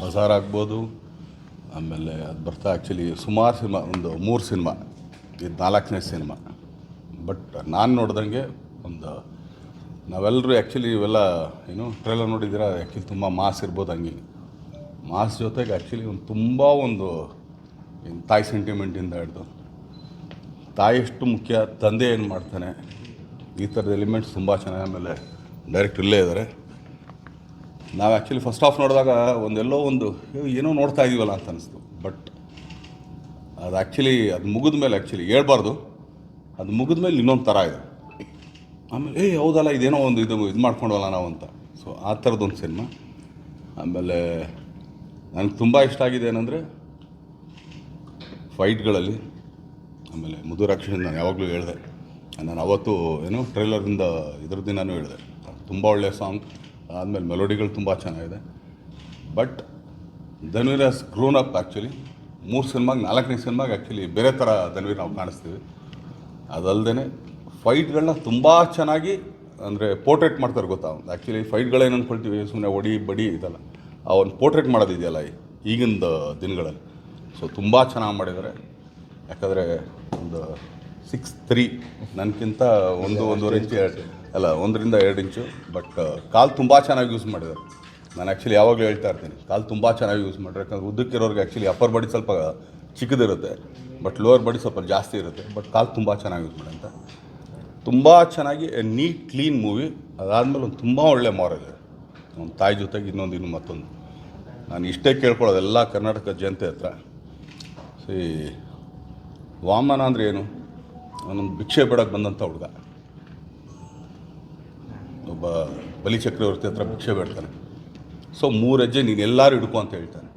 ಬಜಾರ್ ಆಗ್ಬೋದು, ಆಮೇಲೆ ಅದು ಬರ್ತಾ ಆ್ಯಕ್ಚುಲಿ ಸುಮಾರು ಸಿನಿಮಾ, ಒಂದು ಮೂರು ಸಿನಿಮಾ ಇದು ನಾಲ್ಕನೇ ಸಿನಿಮಾ. ಬಟ್ ನಾನು ನೋಡ್ದಂಗೆ ಒಂದು ನಾವೆಲ್ಲರೂ ಆ್ಯಕ್ಚುಲಿ ಇವೆಲ್ಲ, ಏನು ಟ್ರೇಲರ್ ನೋಡಿದ್ದೀರ? ಆ್ಯಕ್ಚುಲಿ ತುಂಬ ಮಾಸ್ ಇರ್ಬೋದು ಹಂಗೆ. ಮಾಸ್ ಜೊತೆಗೆ ಆ್ಯಕ್ಚುಲಿ ಒಂದು ತುಂಬ ಒಂದು ತಾಯಿ ಸೆಂಟಿಮೆಂಟಿಂದ ಹಿಡ್ದು. ತಾಯಿ ಎಷ್ಟು ಮುಖ್ಯ, ತಂದೆ ಏನು ಮಾಡ್ತಾನೆ, ಈ ಥರದ ಎಲಿಮೆಂಟ್ಸ್ ತುಂಬ ಚೆನ್ನಾಗಿ ಆಮೇಲೆ ಡೈರೆಕ್ಟ್ ಇಲ್ಲೇ ಇದ್ದಾರೆ ನಾವು ಆ್ಯಕ್ಚುಲಿ ಫಸ್ಟ್ ಆಫ್ ನೋಡಿದಾಗ ಒಂದೆಲ್ಲೋ ಒಂದು ಏನೋ ನೋಡ್ತಾ ಇದೀವಲ್ಲ ಅಂತ ಅನಿಸ್ತು. ಬಟ್ ಅದು ಆ್ಯಕ್ಚುಲಿ ಅದು ಮುಗಿದ ಮೇಲೆ ಆ್ಯಕ್ಚುಲಿ ಹೇಳ್ಬಾರ್ದು. ಅದು ಮುಗಿದ ಮೇಲೆ ಇನ್ನೊಂದು ಥರ ಇದೆ. ಆಮೇಲೆ ಏಯ್ ಹೌದಲ್ಲ, ಇದೇನೋ ಒಂದು ಇದು ಇದು ಮಾಡ್ಕೊಂಡವಲ್ಲ ನಾವು ಅಂತ. ಸೊ ಆ ಥರದ್ದೊಂದು ಸಿನಿಮಾ ಆಮೇಲೆ ನನಗೆ ತುಂಬ ಇಷ್ಟ ಆಗಿದೆ ಏನಂದರೆ ಫೈಟ್ಗಳಲ್ಲಿ ಆಮೇಲೆ ಮುದುರಾಕ್ಷಿ ನಾನು ಯಾವಾಗಲೂ ಹೇಳಿದೆ. ನಾನು ಅವತ್ತು ಏನು ಟ್ರೈಲರಿಂದ ಇದ್ರ ನಾನು ಹೇಳಿದೆ. ತುಂಬ ಒಳ್ಳೆಯ ಸಾಂಗ್ ಆದಮೇಲೆ ಮೆಲೋಡಿಗಳು ತುಂಬ ಚೆನ್ನಾಗಿದೆ. But Dhanveer as grown up actually ಮೂರು ಸಿನಿಮಾಗೆ, ನಾಲ್ಕನೇ ಸಿನಿಮಾಗೆ ಆ್ಯಕ್ಚುಲಿ ಬೇರೆ ಥರ ಧನ್ವೀರ್ ನಾವು ಕಾಣಿಸ್ತೀವಿ. ಅದಲ್ಲದೆ ಫೈಟ್ಗಳನ್ನ ತುಂಬ ಚೆನ್ನಾಗಿ ಅಂದರೆ ಪೋರ್ಟ್ರೇಟ್ ಮಾಡ್ತಾರೆ ಗೊತ್ತಾ ಆ್ಯಕ್ಚುಲಿ ಫೈಟ್ಗಳೇನು ಅಂದ್ಕೊಳ್ತೀವಿ ಸುಮ್ಮನೆ ಒಡಿ, ಬಡಿ ಇದೆಲ್ಲ. ಒಂದು ಪೋರ್ಟ್ರೇಟ್ ಮಾಡೋದಿದೆಯಲ್ಲ ಈಗಿನ ದಿನಗಳಲ್ಲಿ. ಸೊ ತುಂಬ ಚೆನ್ನಾಗಿ ಮಾಡಿದ್ದಾರೆ. ಯಾಕಂದರೆ ಒಂದು ಸಿಕ್ಸ್ ತ್ರೀ ನನಗಿಂತ ಒಂದು, ಒಂದೂವರೆ ಇಂಚು ಅಲ್ಲ, ಒಂದರಿಂದ ಎರಡು ಇಂಚು ಬಟ್ ಕಾಲು ತುಂಬ ಚೆನ್ನಾಗಿ ಯೂಸ್ ಮಾಡಿದ್ದಾರೆ. ನಾನು ಆ್ಯಕ್ಚುಲಿ ಯಾವಾಗಲೂ ಹೇಳ್ತಾ ಇರ್ತೀನಿ, ಕಾಲು ತುಂಬ ಚೆನ್ನಾಗಿ ಯೂಸ್ ಮಾಡಿರಿ ಯಾಕಂದ್ರೆ ಉದ್ದಕ್ಕಿರೋರಿಗೆ ಆ್ಯಕ್ಚುಲಿ ಅಪ್ಪರ್ ಬಾಡಿ ಸ್ವಲ್ಪ ಚಿಕ್ಕದಿರುತ್ತೆ ಬಟ್ ಲೋವರ್ ಬಾಡಿ ಸ್ವಲ್ಪ ಜಾಸ್ತಿ ಇರುತ್ತೆ ಬಟ್ ಕಾಲು ತುಂಬ ಚೆನ್ನಾಗಿ ಯೂಸ್ ಮಾಡಿ ಅಂತ. ತುಂಬ ಚೆನ್ನಾಗಿ ನೀಟ್ ಕ್ಲೀನ್ ಮೂವಿ ಅದಾದಮೇಲೆ ಒಂದು ತುಂಬ ಒಳ್ಳೆ ಮಾರಲ್ ಇದೆ. ಒಂದು ತಾಯಿ ಜೊತೆಗೆ ಇನ್ನೊಂದು, ಇನ್ನು ಮತ್ತೊಂದು. ನಾನು ಇಷ್ಟೇ ಕೇಳ್ಕೊಳ್ಳೋದು ಎಲ್ಲ ಕರ್ನಾಟಕ ಜನತೆ ಹತ್ರ. ಸಿ ವಾಮನ ಅಂದರೆ ಏನು? ಅವನೊಂದು ಭಿಕ್ಷೆ ಬೇಡಕ್ಕೆ ಬಂದಂಥ ಹುಡುಗ. ಒಬ್ಬ ಬಲಿಚಕ್ರವರ್ತಿ ಹತ್ರ ಭಿಕ್ಷೆ ಬೇಡ್ತಾನೆ. ಸೊ ಮೂರು ಹೆಜ್ಜೆ ನೀನು ಎಲ್ಲರೂ ಹಿಡ್ಕೊ ಅಂತ ಹೇಳ್ತಾನೆ.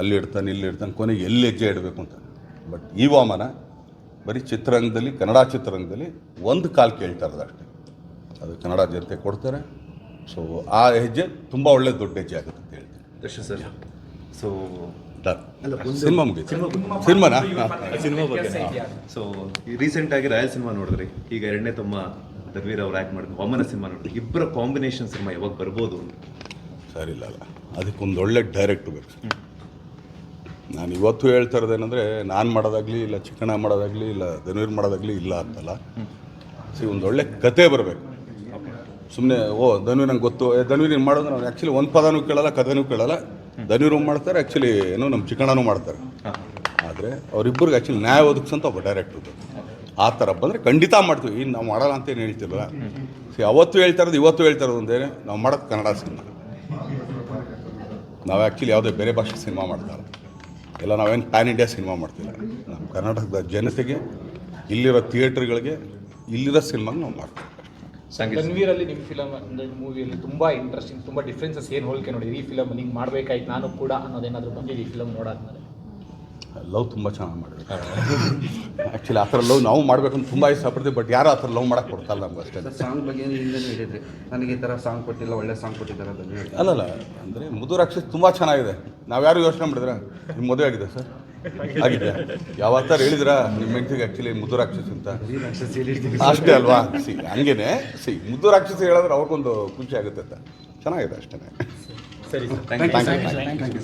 ಅಲ್ಲಿ ಇಡ್ತಾನೆ ಇಲ್ಲಿ ಇಡ್ತಾನೆ ಕೊನೆಗೆ ಎಲ್ಲಿ ಹೆಜ್ಜೆ ಇಡಬೇಕು ಅಂತ. ಬಟ್ ಈ ವಾಮನ ಬರೀ ಚಿತ್ರರಂಗದಲ್ಲಿ ಕನ್ನಡ ಚಿತ್ರರಂಗದಲ್ಲಿ ಒಂದು ಕಾಲು ಕೇಳ್ತಾ ಇರೋದು ಅಷ್ಟೇ. ಅದು ಕನ್ನಡ ಜನತೆ ಕೊಡ್ತಾರೆ. ಸೊ ಆ ಹೆಜ್ಜೆ ತುಂಬ ಒಳ್ಳೆ ದೊಡ್ಡ ಹೆಜ್ಜೆ ಆಗುತ್ತೆ ಅಂತ ಹೇಳ್ತೀನಿ. ಸರ್? ಸೊ ಸಿನಿಮಾ ಮುಗಿತು ಸಿನಿಮಾನಾ ಸಿನಿಮಾ ಬಗ್ಗೆ. ಸೊ ರೀಸೆಂಟಾಗಿ ರಾಯಲ್ ಸಿನಿಮಾ ನೋಡಿದ್ರಿ. ಈಗ ಎರಡನೇ ತಮ್ಮ ಧರ್ವೀರ್ ಅವ್ರು ಆ್ಯಕ್ಟ್ ಮಾಡಿದ್ರು ವಾಮನ ಸಿನಿಮಾ ನೋಡಿದ್ರೆ ಇಬ್ಬರ ಕಾಂಬಿನೇಷನ್ ಸಿನಿಮಾ ಯಾವಾಗ ಬರ್ಬೋದು ಅಂತ. ಸರಿ ಇಲ್ಲ ಅಲ್ಲ ಅದಕ್ಕೊಂದು ಒಳ್ಳೆ ಡೈರೆಕ್ಟ್ ಬೇಕು. ನಾನು ಇವತ್ತು ಹೇಳ್ತಾ ಇರೋದೇನೆಂದರೆ ನಾನು ಮಾಡೋದಾಗಲಿ ಇಲ್ಲ ಚಿಕ್ಕಣ ಮಾಡೋದಾಗಲಿ ಇಲ್ಲ ಧನುವೀರ್ ಮಾಡೋದಾಗಲಿ ಇಲ್ಲ ಅಂತಲ್ಲ. ಸಿ ಒಂದು ಒಳ್ಳೆ ಕತೆ ಬರಬೇಕು. ಸುಮ್ಮನೆ ಓ ಧನುವೀರ್ ನಂಗೆ ಗೊತ್ತು. ಏ ಧನುವೀರ್ ಏನು ಮಾಡೋದು ನಾವು ಆ್ಯಕ್ಚುಲಿ ಒಂದು ಪದನೂ ಕೇಳಲ್ಲ ಕಥೆನೂ ಕೇಳಲ್ಲ. ಧನುವೀರು ಮಾಡ್ತಾರೆ ಆ್ಯಕ್ಚುಲಿ ಏನು ನಮ್ಮ ಚಿಕ್ಕಣನೂ ಮಾಡ್ತಾರೆ. ಆದರೆ ಅವರಿಬ್ಬರಿಗೆ ಆ್ಯಕ್ಚುಲಿ ನ್ಯಾಯ ಒದಗಿಸಂತ ಒಬ್ಬ ಡೈರೆಕ್ಟ್ರು ಆ ಥರ ಬಂದರೆ ಖಂಡಿತ ಮಾಡ್ತೀವಿ. ಇನ್ನು ನಾವು ಮಾಡಲ್ಲ ಅಂತೇನು ಹೇಳ್ತಿಲ್ಲ ಸಿ ಅವತ್ತು ಹೇಳ್ತಾ ಇರೋದು ಇವತ್ತು ಹೇಳ್ತಾ ಇರೋದು ಒಂದೇನೆ ನಾವು ಮಾಡೋದು ಕನ್ನಡ ಸಿನಿಮಾ. ನಾವು ಆ್ಯಕ್ಚುಲಿ ಯಾವುದೇ ಬೇರೆ ಭಾಷೆ ಸಿನಿಮಾ ಮಾಡ್ತಾರೆ. ಇಲ್ಲ ನಾವೇನು ಪ್ಯಾನ್ ಇಂಡಿಯಾ ಸಿನಿಮಾ ಮಾಡ್ತಿಲ್ಲ ನಮ್ಮ ಕರ್ನಾಟಕದ ಜನತೆಗೆ ಇಲ್ಲಿರೋ ಥಿಯೇಟ್ರ್ಗಳಿಗೆ ಇಲ್ಲಿರೋ ಸಿನಿಮಾಗೆ ನಾವು ಮಾಡ್ತೀವಿ. ತನ್ವೀರಲ್ಲಿ ಅಲ್ಲಿ ನಿಮ್ಮ ಫಿಲಮ್ ಅಂದರೆ ಮೂವಿಯಲ್ಲಿ ತುಂಬ ಇಂಟ್ರೆಸ್ಟಿಂಗ್ ತುಂಬ ಡಿಫ್ರೆನ್ಸಸ್ ಏನು ಹೋಲಿಕೆ ನೋಡಿ. ಈ ಫಿಲಮ್ ನಿಂಗೆ ಮಾಡಬೇಕಾಯ್ತು ನಾನು ಕೂಡ ಅನ್ನೋದೇನಾದರೂ ಬಂದಿದೆ ಈ ಫಿಲಮ್ ನೋಡಾದ್ಮೇಲೆ. ಲವ್ ತುಂಬ ಚೆನ್ನಾಗಿ ಮಾಡಿದ್ರು. ಆ್ಯಕ್ಚುಲಿ ಆ ಥರ ಲವ್ ನಾವು ಮಾಡ್ಬೇಕಂತ ತುಂಬ ಇಷ್ಟಪಡ್ತೀವಿ ಬಟ್ ಯಾರು ಆ ಥರ ಲವ್ ಮಾಡೋಕ್ಕೆ ಕೊಡ್ತಾಯಿಲ್ಲ ನಮ್ಗೆ ಅಷ್ಟೇ. ಸಾಂಗ್ ಬಗ್ಗೆ ಹಿಂದೆನೂ ಹೇಳಿದ್ರಿ. ನನಗೆ ಈ ಥರ ಸಾಂಗ್ ಕೊಟ್ಟಿಲ್ಲ ಒಳ್ಳೆ ಸಾಂಗ್ ಕೊಟ್ಟಿದ್ದಾರೆ ಅಂತ ಹೇಳಿ ಅಲ್ಲಲ್ಲ ಅಂದರೆ ಮುದು ರಾಕ್ಷಸ್ ತುಂಬ ಚೆನ್ನಾಗಿದೆ. ನಾವು ಯಾರು ಯೋಚನೆ ಮಾಡಿದ್ರೆ? ನಿಮ್ಮ ಮದುವೆ ಆಗಿದೆ ಸರ್. ಆಗಿದೆ. ಯಾವ ಥರ ಹೇಳಿದ್ರಾ ನಿಮ್ಮ ಹೆಂಡತಿಗೆ ಆ್ಯಕ್ಚುಲಿ ಮುದು ರಾಕ್ಷಸ್ ಅಂತ? ಅಷ್ಟೇ ಅಲ್ವಾ? ಸಿ ಹಂಗೇನೆ. ಸಿ ಮುದ್ದು ರಾಕ್ಷಸ್ ಹೇಳಿದ್ರೆ ಅವ್ರಿಗೊಂದು ಖುಷಿ ಆಗುತ್ತೆ ಅಂತ. ಚೆನ್ನಾಗಿದೆ ಅಷ್ಟೇ ಸರಿ ಥ್ಯಾಂಕ್ ಯು